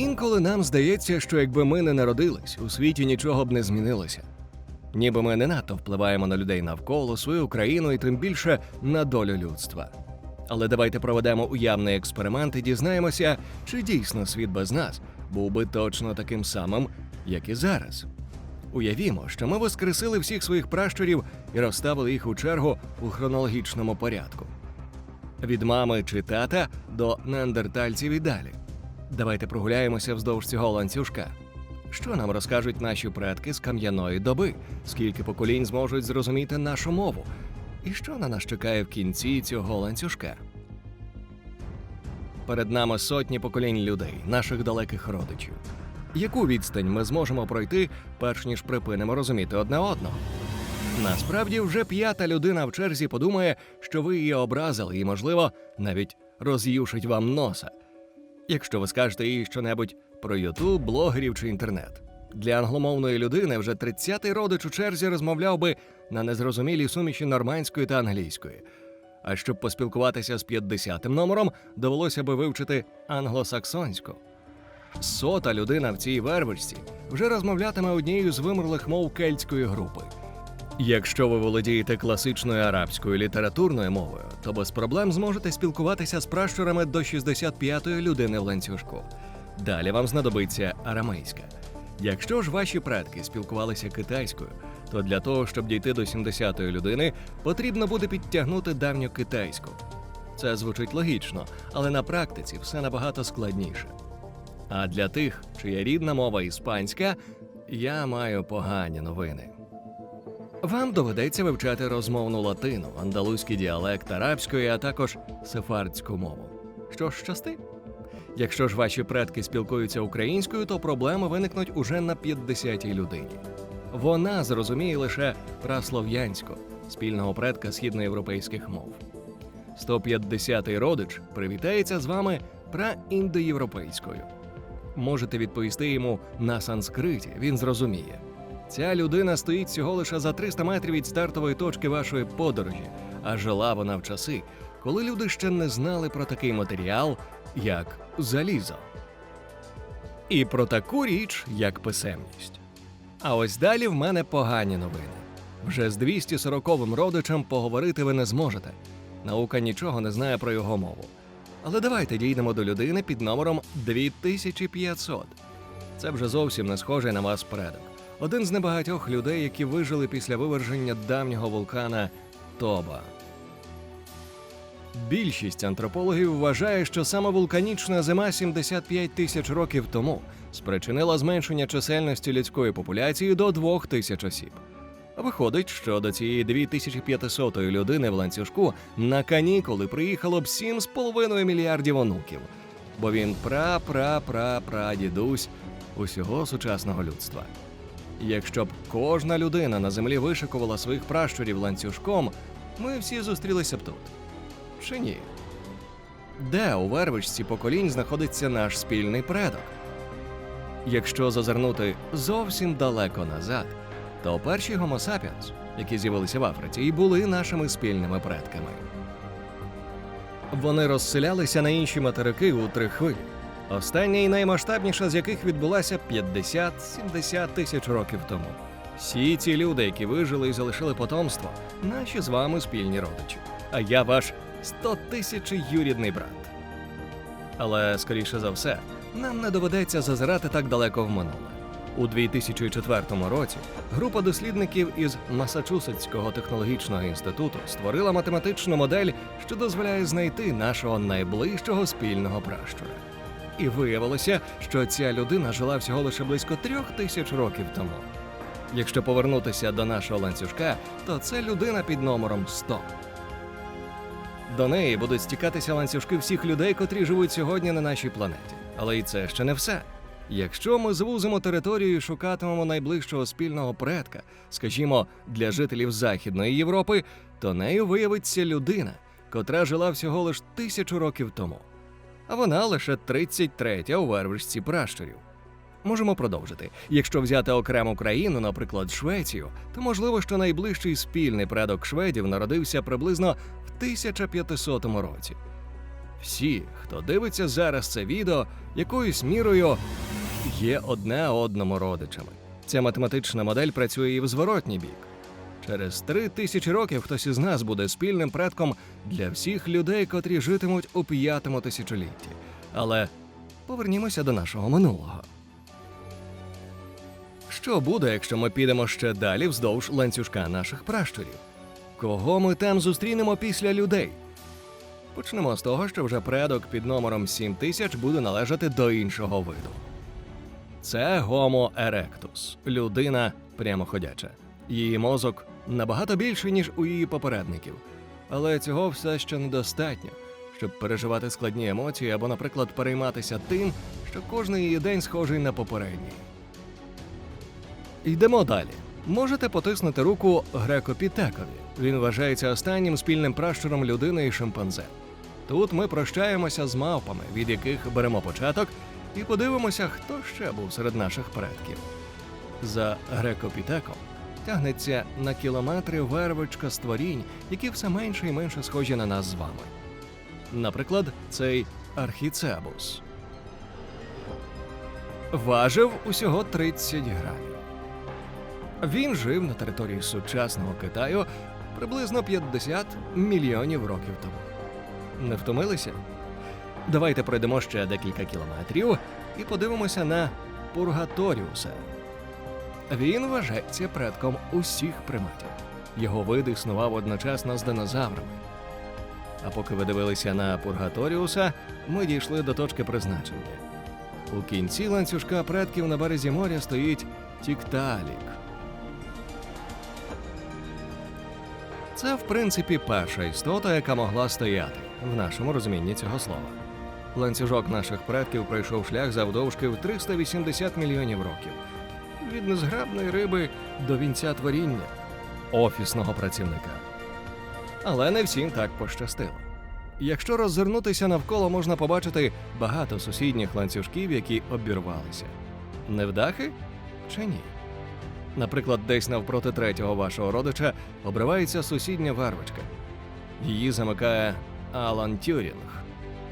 Інколи нам здається, що якби ми не народились, у світі нічого б не змінилося. Ніби ми не надто впливаємо на людей навколо, свою країну і тим більше на долю людства. Але давайте проведемо уявний експеримент і дізнаємося, чи дійсно світ без нас був би точно таким самим, як і зараз. Уявімо, що ми воскресили всіх своїх пращурів і розставили їх у чергу у хронологічному порядку. Від мами чи тата до неандертальців і далі. Давайте прогуляємося вздовж цього ланцюжка. Що нам розкажуть наші предки з кам'яної доби? Скільки поколінь зможуть зрозуміти нашу мову? І що на нас чекає в кінці цього ланцюжка? Перед нами сотні поколінь людей, наших далеких родичів. Яку відстань ми зможемо пройти, перш ніж припинимо розуміти одне одного? Насправді, вже п'ята людина в черзі подумає, що ви її образили і, можливо, навіть роз'юшить вам носа. Якщо ви скажете їй щонебудь про Ютуб, блогерів чи інтернет. Для англомовної людини вже 30-й родич у черзі розмовляв би на незрозумілій суміші нормандської та англійської. А щоб поспілкуватися з 50-м номером, довелося би вивчити англосаксонську. Сота людина в цій вервичці вже розмовлятиме однією з вимерлих мов кельтської групи. Якщо ви володієте класичною арабською літературною мовою, то без проблем зможете спілкуватися з пращурами до 65-ї людини в ланцюжку. Далі вам знадобиться арамейська. Якщо ж ваші предки спілкувалися китайською, то для того, щоб дійти до 70-ї людини, потрібно буде підтягнути давню китайську. Це звучить логічно, але на практиці все набагато складніше. А для тих, чия рідна мова іспанська, я маю погані новини. Вам доведеться вивчати розмовну латину, андалузький діалект арабської, а також сефардську мову. Що ж щасти? Якщо ж ваші предки спілкуються українською, то проблеми виникнуть уже на 50-й людині. Вона зрозуміє лише праслов'янську, спільного предка східноєвропейських мов. 150-й родич привітається з вами праіндоєвропейською. Можете відповісти йому на санскриті, він зрозуміє. Ця людина стоїть всього лише за 300 метрів від стартової точки вашої подорожі, а жила вона в часи, коли люди ще не знали про такий матеріал, як залізо. І про таку річ, як писемність. А ось далі в мене погані новини. Вже з 240-м родичем поговорити ви не зможете. Наука нічого не знає про його мову. Але давайте дійдемо до людини під номером 2500. Це вже зовсім не схожий на вас предок. Один з небагатьох людей, які вижили після виверження давнього вулкана Тоба. Більшість антропологів вважає, що саме вулканічна зима 75 тисяч років тому спричинила зменшення чисельності людської популяції до 2 тисяч осіб. Виходить, що до цієї 2500 людини в ланцюжку на канікули приїхало б 7,5 мільярдів онуків, бо він пра-пра-пра-прадідусь усього сучасного людства. Якщо б кожна людина на землі вишикувала своїх пращурів ланцюжком, ми всі зустрілися б тут. Чи ні? Де у вервичці поколінь знаходиться наш спільний предок? Якщо зазирнути зовсім далеко назад, то перші Homo sapiens, які з'явилися в Африці, і були нашими спільними предками. Вони розселялися на інші материки у три хвилі. Остання і наймасштабніша з яких відбулася 50-70 тисяч років тому. Всі ці люди, які вижили і залишили потомство, наші з вами спільні родичі. А я ваш 100 тисячий юрідний брат. Але, скоріше за все, нам не доведеться зазирати так далеко в минуле. У 2004 році група дослідників із Масачусетського технологічного інституту створила математичну модель, що дозволяє знайти нашого найближчого спільного пращура. І виявилося, що ця людина жила всього лише близько трьох тисяч років тому. Якщо повернутися до нашого ланцюжка, то це людина під номером 100. До неї будуть стікатися ланцюжки всіх людей, котрі живуть сьогодні на нашій планеті. Але і це ще не все. Якщо ми звузимо територію і шукатимемо найближчого спільного предка, скажімо, для жителів Західної Європи, то нею виявиться людина, котра жила всього лише тисячу років тому. А вона лише 33 у вервичці пращурів. Можемо продовжити. Якщо взяти окрему країну, наприклад, Швецію, то можливо, що найближчий спільний предок шведів народився приблизно в 1500 році. Всі, хто дивиться зараз це відео, якоюсь мірою є одне одному родичами. Ця математична модель працює і в зворотній бік. Через три тисячі років хтось із нас буде спільним предком для всіх людей, котрі житимуть у п'ятому тисячолітті. Але повернімося до нашого минулого. Що буде, якщо ми підемо ще далі вздовж ланцюжка наших пращурів? Кого ми там зустрінемо після людей? Почнемо з того, що вже предок під номером 7000 буде належати до іншого виду. Це Homo erectus – людина прямоходяча. Її мозок набагато більший, ніж у її попередників. Але цього все ще недостатньо, щоб переживати складні емоції або, наприклад, перейматися тим, що кожний її день схожий на попередній. Йдемо далі. Можете потиснути руку грекопітекові. Він вважається останнім спільним пращуром людини і шимпанзе. Тут ми прощаємося з мавпами, від яких беремо початок, і подивимося, хто ще був серед наших предків. За грекопітеком тягнеться на кілометри вервичка створінь, які все менше і менше схожі на нас з вами. Наприклад, цей архіцебус важив усього 30 грамів. Він жив на території сучасного Китаю приблизно 50 мільйонів років тому. Не втомилися? Давайте пройдемо ще декілька кілометрів і подивимося на Пургаторіуса. Він вважається предком усіх приматів. Його вид існував одночасно з динозаврами. А поки ви дивилися на Пургаторіуса, ми дійшли до точки призначення. У кінці ланцюжка предків на березі моря стоїть Тікталік. Це, в принципі, перша істота, яка могла стояти в нашому розумінні цього слова. Ланцюжок наших предків пройшов шлях завдовжки в 380 мільйонів років. Від незграбної риби до вінця творіння офісного працівника. Але не всім так пощастило. Якщо роззирнутися навколо, можна побачити багато сусідніх ланцюжків, які обірвалися. Невдахи чи ні? Наприклад, десь навпроти третього вашого родича обривається сусідня вервочка. Її замикає Алан Тюрінг,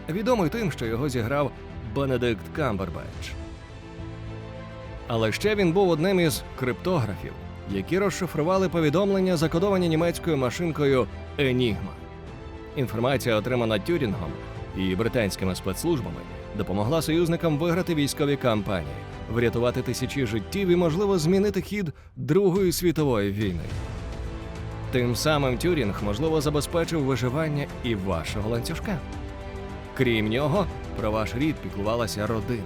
відомий тим, що його зіграв Бенедикт Камбербетч. Але ще він був одним із криптографів, які розшифрували повідомлення, закодовані німецькою машинкою Енігма. Інформація, отримана Тюрінгом і британськими спецслужбами, допомогла союзникам виграти військові кампанії, врятувати тисячі життів і, можливо, змінити хід Другої світової війни. Тим самим Тюрінг, можливо, забезпечив виживання і вашого ланцюжка. Крім нього, про ваш рід піклувалася родина.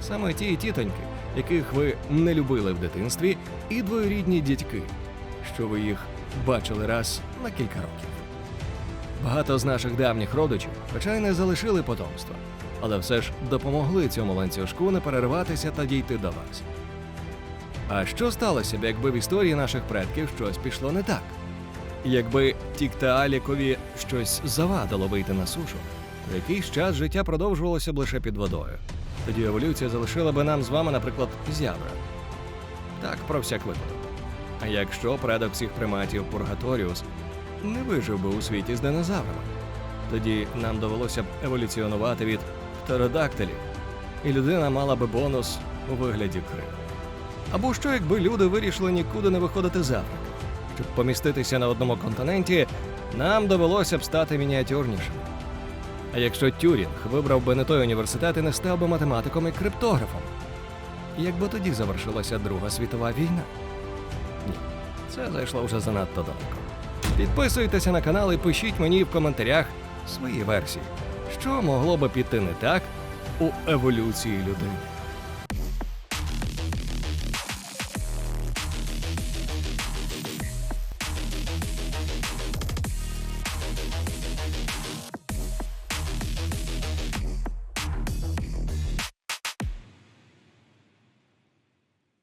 Саме ті тітоньки, яких ви не любили в дитинстві, і двоюрідні дядьки, що ви їх бачили раз на кілька років. Багато з наших давніх родичів, не залишили потомства, але все ж допомогли цьому ланцюжку не перерватися та дійти до вас. А що сталося б, якби в історії наших предків щось пішло не так? Якби Тіктаалікові щось завадило вийти на сушу, то якийсь час життя продовжувалося б лише під водою. Тоді еволюція залишила би нам з вами, наприклад, зябра. Так, про всяк випадок. А якщо предок всіх приматів Пургаторіус не вижив би у світі з динозаврами, тоді нам довелося б еволюціонувати від птеродактилів, і людина мала би бонус у вигляді крил. Або що, якби люди вирішили нікуди не виходити з Африки? Щоб поміститися на одному континенті, нам довелося б стати мініатюрнішими. А якщо Тюрінг вибрав би не той університет і не став би математиком і криптографом, якби тоді завершилася Друга світова війна? Ні, це зайшло вже занадто далеко. Підписуйтеся на канал і пишіть мені в коментарях свої версії, що могло би піти не так у еволюції людини.